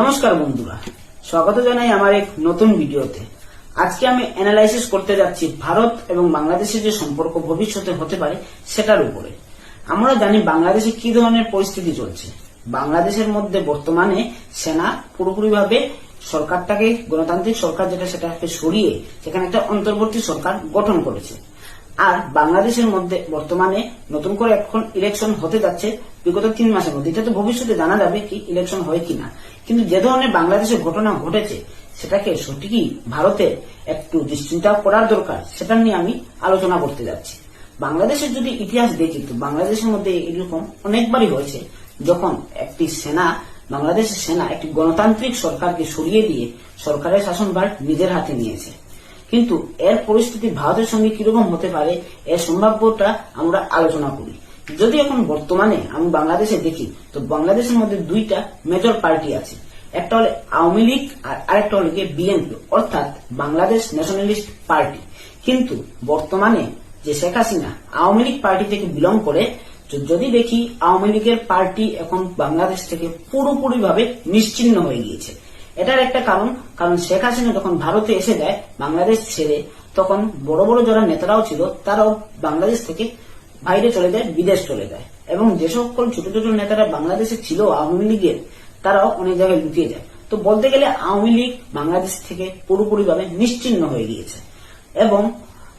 নমস্কার বন্ধুরা, স্বাগত জানাই আমার এক নতুন ভিডিওতে। আজকে আমি অ্যানালাইসিস করতে যাচ্ছি ভারত এবং বাংলাদেশের যে সম্পর্ক ভবিষ্যতে হতে পারে সেটার উপরে। আমরা জানি বাংলাদেশে কি ধরনের পরিস্থিতি চলছে। বাংলাদেশের মধ্যে বর্তমানে সেনা পুরোপুরিভাবে সরকারটাকে, গণতান্ত্রিক সরকার যেটা সেটাকে সরিয়ে সেখানে একটা অন্তর্বর্তী সরকার গঠন করেছে। আর বাংলাদেশের মধ্যে বর্তমানে নতুন করে এখন ইলেকশন হতে যাচ্ছে, বিগত তিন মাসের মধ্যে। এটা তো ভবিষ্যতে জানা যাবে কি ইলেকশন হয় কিনা। কিন্তু যে ধরনের বাংলাদেশের ঘটনা ঘটেছে, সেটাকে সঠিকই ভারতে একটু দুশ্চিন্তা করার দরকার, সেটা নিয়ে আমি আলোচনা করতে যাচ্ছি। বাংলাদেশের যদি ইতিহাস দেখি, তো বাংলাদেশের মধ্যে এরকম অনেকবারই হয়েছে, যখন একটি সেনা, বাংলাদেশের সেনা একটি গণতান্ত্রিক সরকারকে সরিয়ে দিয়ে সরকারের শাসনভার নিজের হাতে নিয়েছে। কিন্তু এর পরিস্থিতি ভারতের সঙ্গে কীরকম হতে পারে, এর সম্ভাব্যটা আমরা আলোচনা করি। যদি এখন বর্তমানে আমি বাংলাদেশে দেখি, তো বাংলাদেশের মধ্যে দুইটা মেজর পার্টি আছে। একটা হলে আওয়ামী লীগ আর আরেকটা হলো বিএনপি অর্থাৎ বাংলাদেশ ন্যাশনালিস্ট পার্টি কিন্তু বর্তমানে যে শেখ হাসিনা আওয়ামী লীগ পার্টি থেকে বিলং করে যদি দেখি আওয়ামী লীগের পার্টি এখন বাংলাদেশ থেকে পুরোপুরিভাবে নিশ্চিহ্ন হয়ে গিয়েছে। এটার একটা কারণ কারণ শেখ হাসিনা যখন ভারতে এসে যায় বাংলাদেশ ছেড়ে, তখন বড় বড় যারা নেতারাও ছিল, তারাও বাংলাদেশ থেকে বাইরে চলে যায়, বিদেশ চলে যায়। এবং যে সকল ছোট ছোট নেতারা বাংলাদেশে ছিল, আওয়ামী লীগের, তারাও অনেক জায়গায় লুকিয়ে যায়। তো বলতে গেলে আওয়ামী লীগ বাংলাদেশ থেকে পুরোপুরিভাবে নিশ্চিন্ন হয়ে গিয়েছে। এবং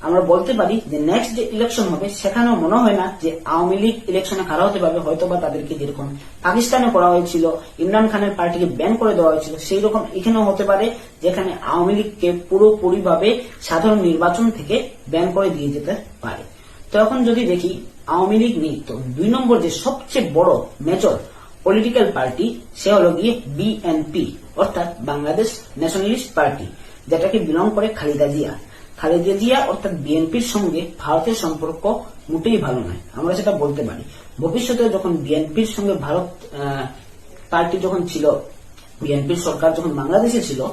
আমরা বলতে পারি যে নেক্সট যে ইলেকশন হবে, সেখানেও মনে হয় না যে আওয়ামী লীগ ইলেকশনে খাড়া হতে পারবে হয়তো বা তাদেরকে যেরকম পাকিস্তানে করা হয়েছিল, ইমরান খানের পার্টিকে ব্যান করে দেওয়া হয়েছিল সেই রকম এখানেও হতে পারে যেখানে আওয়ামী লীগকে পুরোপুরিভাবে সাধারণ নির্বাচন থেকে ব্যান করে দিয়ে যেতে পারে। তো এখন যদি দেখি, আওয়ামী লীগ নেই তো। দুই নম্বর যে সবচেয়ে বড় মেজর পলিটিক্যাল পার্টি সে হলো গিয়ে বিএনপি অর্থাৎ বাংলাদেশ ন্যাশনালিস্ট পার্টি যেটাকে বিলং করে খালিদা জিয়া। খালেদা জিয়া অর্থাৎ বিএনপির সঙ্গে ভারতের সম্পর্ক মোটেই ভালো নয়। আমরা সেটা বলতে পারি। ভবিষ্যতে যখন বিএনপির সঙ্গে ভারত পার্টি যখন ছিল, বিএনপির সরকার যখন বাংলাদেশে ছিল,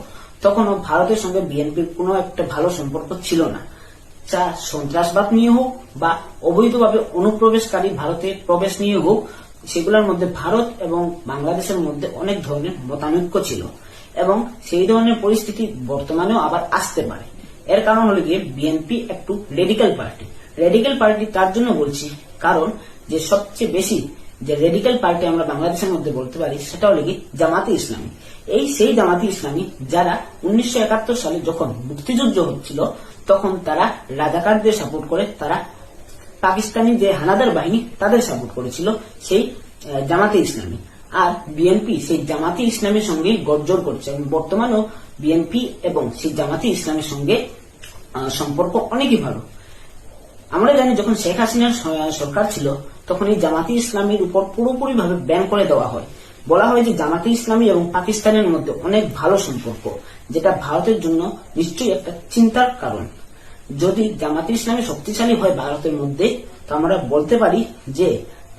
তখনও ভারতের সঙ্গে বিএনপির কোনো একটা ভালো সম্পর্ক ছিল না। চা, সন্ত্রাসবাদ নিয়ে হোক বা অবৈধভাবে অনুপ্রবেশকারী ভারতে প্রবেশ নিয়ে হোক, সেগুলোর মধ্যে ভারত এবং বাংলাদেশের মধ্যে অনেক ধরনের মতানৈক্য ছিল। এবং সেই ধরনের পরিস্থিতি বর্তমানেও আবার আসতে পারে। এর কারণ হলো গিয়ে বিএনপি একটু রেডিক্যাল পার্টি রেডিক্যাল পার্টি তার জন্য বলছি? কারণ যে সবচেয়ে বেশি যে রেডিক্যাল পার্টি আমরা বাংলাদেশের মধ্যে বলতে পারি, সেটা হলো কি জামাতে ইসলামী। এই সেই জামাতে ইসলামী যারা উনিশশো একাত্তর সালে যখন মুক্তিযুদ্ধ হচ্ছিল, তখন তারা রাজাকারদের সাপোর্ট করে, তারা পাকিস্তানি যে হানাদার বাহিনী, তাদের সাপোর্ট করেছিল সেই জামাতে ইসলামী। আর বিএনপি সেই জামাতে ইসলামের সঙ্গেই গড়জোড় করছে। এবং বর্তমানেও বিএনপি এবং সেই জামাতে ইসলামের সঙ্গে সম্পর্ক অনেকই ভালো। আমরা জানি যখন শেখ হাসিনার সরকার ছিল, তখন এই জামাতি ইসলামীর উপর পুরোপুরিভাবে ব্যান করে দেওয়া হয়। বলা হয় যে জামাতি ইসলামী এবং পাকিস্তানের মধ্যে অনেক ভালো সম্পর্ক, যেটা ভারতের জন্য নিশ্চয়ই একটা চিন্তার কারণ। যদি জামাতি ইসলামী শক্তিশালী হয় ভারতের মধ্যে, তো আমরা বলতে পারি যে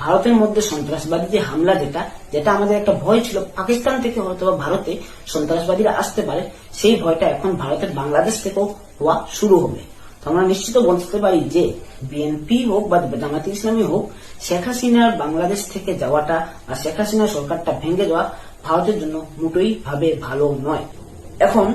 ভারতের মধ্যে সন্ত্রাসবাদী যে হামলা যেটা যেটা আমাদের একটা ভয় ছিল, পাকিস্তান থেকে হয়তো ভারতে সন্ত্রাসবাদীরা আসতে পারে, সেই ভয়টা এখন ভারতের বাংলাদেশ থেকেও হওয়া শুরু হবে। তো আমরা নিশ্চিত বলতে পারি যে বিএনপি হোক বা জামাতি ইসলামী হোক, শেখ হাসিনার বাংলাদেশ থেকে যাওয়াটা বা শেখ হাসিনার সরকারটা ভেঙে যাওয়া ভারতের জন্য মোটেই ভাবে ভালো নয়। এখন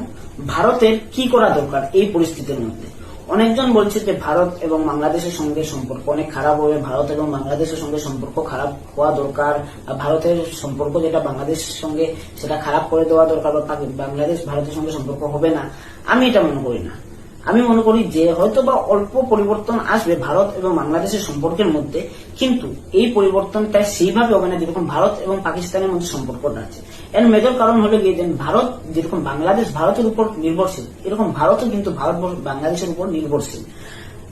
ভারতের কি করা দরকার এই পরিস্থিতির মধ্যে? অনেকজন বলছে যে ভারত এবং বাংলাদেশের সঙ্গে সম্পর্ক অনেক খারাপ হবে। ভারত এবং বাংলাদেশের সঙ্গে সম্পর্ক খারাপ হওয়া দরকার। ভারতের সম্পর্ক যেটা বাংলাদেশের সঙ্গে সেটা খারাপ করে দেওয়া দরকার বাংলাদেশ, ভারতের সঙ্গে সম্পর্ক হবে না। আমি এটা মনে করি না। আমি মনে করি যে হয়তো বা অল্প পরিবর্তন আসবে ভারত এবং বাংলাদেশের সম্পর্কের মধ্যে, কিন্তু এই পরিবর্তনটা সেইভাবে হবে না যেরকম ভারত এবং পাকিস্তানের মধ্যে সম্পর্কটা আছে। এর মেজর কারণ হলো গিয়ে ভারত, যেরকম বাংলাদেশ ভারতের উপর নির্ভরশীল, এরকম ভারতও কিন্তু ভারত বাংলাদেশের উপর নির্ভরশীল।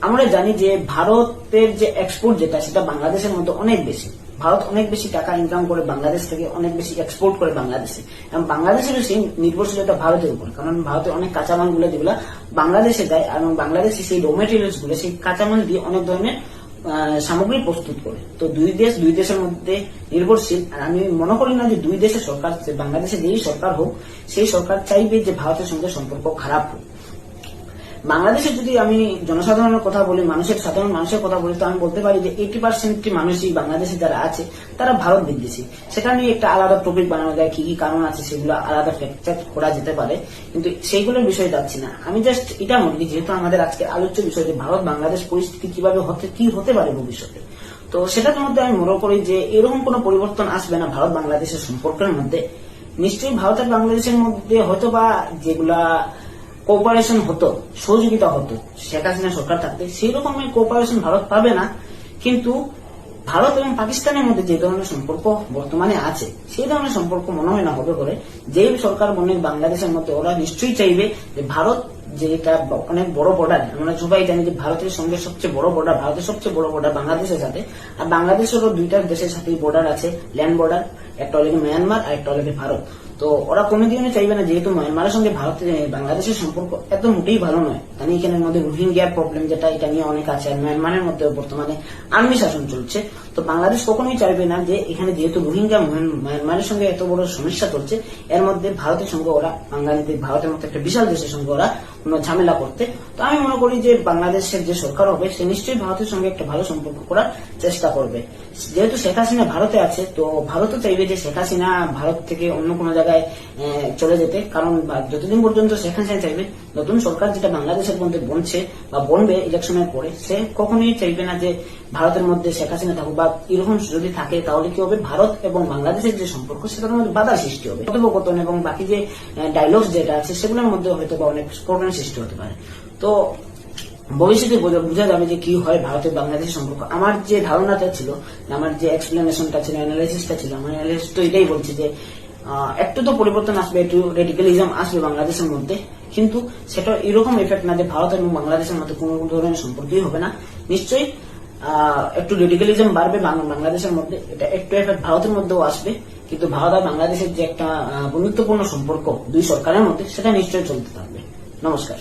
আমরা জানি যে ভারতের যে এক্সপোর্ট যেটা, সেটা বাংলাদেশের মধ্যে অনেক বেশি। ভারত অনেক বেশি টাকা ইনকাম করে বাংলাদেশ থেকে অনেক বেশি এক্সপোর্ট করে বাংলাদেশে। এবং বাংলাদেশের সেই নির্ভরশীলতা ভারতের উপর। কারণ ভারতের অনেক কাঁচামালগুলো যেগুলো বাংলাদেশে যায় এবং বাংলাদেশে সেই র মেটেরিয়ালসগুলো, সেই কাঁচামাল দিয়ে অনেক ধরনের সামগ্রী প্রস্তুত করে। তো দুই দেশ, দুই দেশের মধ্যে নির্ভরশীল। আর আমি মনে করি না যে দুই দেশের সরকার বাংলাদেশে যেই সরকার হোক, সেই সরকার চাইবে যে ভারতের সঙ্গে সম্পর্ক খারাপ হোক। বাংলাদেশে যদি আমি জনসাধারণের কথা বলি, মানুষের, সাধারণ মানুষের কথা বলি, তো আমি বলতে পারি যে এইটি পার্সেন্ট মানুষই বাংলাদেশে যারা আছে, তারা ভারত বিদ্বেষী। সেটা নিয়ে একটা আলাদা টপিক বানানো যায়, কি কি কারণ আছে, সেগুলো আলাদা ফ্যাক্টর করা যেতে পারে। কিন্তু সেইগুলোর বিষয়ে যাচ্ছি না। আমি জাস্ট এটা মনে করি, যেহেতু আমাদের আজকে আলোচ্য বিষয় যে ভারত, বাংলাদেশ পরিস্থিতি কীভাবে হতে, কি হতে পারে ভবিষ্যতে। তো সেটার মধ্যে আমি মনে করি যে এরকম কোনো পরিবর্তন আসবে না ভারত বাংলাদেশের সম্পর্কের মধ্যে। নিশ্চয়ই ভারত আর বাংলাদেশের মধ্যে হয়তো বা যেগুলা কোঅপারেশন হতো, সহযোগিতা হতো, শেখ হাসিনা সরকার থাকতে সেই রকমের কোঅপারেশন ভারত পাবে না। কিন্তু ভারত এবং পাকিস্তানের মধ্যে যে ধরনের সম্পর্ক বর্তমানে আছে, সেই ধরনের সম্পর্ক মনে হয় না, হবে করে যে সরকার মনে বাংলাদেশের মধ্যে, ওরা নিশ্চয়ই চাইবে যে ভারত যেটা অনেক বড় বর্ডার আমরা সবাই জানি যে ভারতের সঙ্গে সবচেয়ে বড় বর্ডার ভারতের সবচেয়ে বড় বর্ডার বাংলাদেশের সাথে। আর বাংলাদেশেরও দুইটা দেশের সাথে বর্ডার আছে ল্যান্ড বর্ডার একটা হলো মিয়ানমার আর একটা হলো ভারত। তো ওরা কোনোদিনও চাইবে না, যেহেতু মায়ানমারের সঙ্গে ভারত বাংলাদেশের সম্পর্ক এত মোটেই ভালো নয়। কারণ এখানে মধ্যে রোহিঙ্গিয়ার প্রবলেম যেটা, এটা নিয়ে অনেক আছে। আর মায়ানমারের মধ্যে বর্তমানে আর্মি শাসন চলছে। তো বাংলাদেশ কখনোই চাইবে না যে এখানে যেহেতু রোহিঙ্গা মায়ানমারের সঙ্গে এত বড় সমস্যা চলছে, এর মধ্যে ভারতের সঙ্গে ওরা, বাঙালিদের, ভারতের মতো একটা বিশাল দেশের সঙ্গে ওরা কোনো ঝামেলা করতে। তো আমি মনে করি যে বাংলাদেশের যে সরকার হবে, সে নিশ্চয়ই ভারতের সঙ্গে একটা ভালো সম্পর্ক করার চেষ্টা করবে। যেহেতু শেখ হাসিনা ভারতে আছে, তো ভারতও চাইবে যে শেখ হাসিনা ভারত থেকে অন্য কোনো জায়গায় চলে যেতে। কারণ যতদিন পর্যন্ত শেখ হাসিনা চাইবে, নতুন সরকার যেটা বাংলাদেশের মধ্যে বনছে বা বনবে ইলেকশনের পরে, সে কখনোই চাইবে না যে ভারতের মধ্যে শেখ হাসিনা থাকুক বা এরকম যদি থাকে, তাহলে কি হবে? ভারত এবং বাংলাদেশের যে সম্পর্ক, সেটার মধ্যে বাধা সৃষ্টি হবে। কথোপকথন এবং বাকি যে ডায়লগস যেটা আছে, সেগুলোর মধ্যে হয়তো বা অনেক প্রবলেম সৃষ্টি হতে পারে। তো, ভবিষ্যতে বোঝা যাবে যে কি হয় ভারতের বাংলাদেশের সম্পর্ক। আমার যে ধারণাটা ছিল, আমার যে এক্সপ্লেনেশনটা ছিল অ্যানালাইসিসটা ছিল আমার অ্যানালাইসিস তো এটাই বলছে যে একটু তো পরিবর্তন আসবে, একটু রেডিক্যালিজম আসবে বাংলাদেশের মধ্যে। কিন্তু সেটা এরকম এফেক্ট না যে ভারত এবং বাংলাদেশের মধ্যে কোনো ধরনের সম্পর্কই হবে না। নিশ্চয়ই একটু রেডিকালিজম বাড়বে বাংলাদেশের মধ্যে। এটা একটু এফেক্ট ভারতের মধ্যেও আসবে। কিন্তু ভারত আর বাংলাদেশের যে একটা বন্ধুত্বপূর্ণ সম্পর্ক দুই সরকারের মধ্যে, সেটা নিশ্চয়ই চলতে থাকবে। নমস্কার।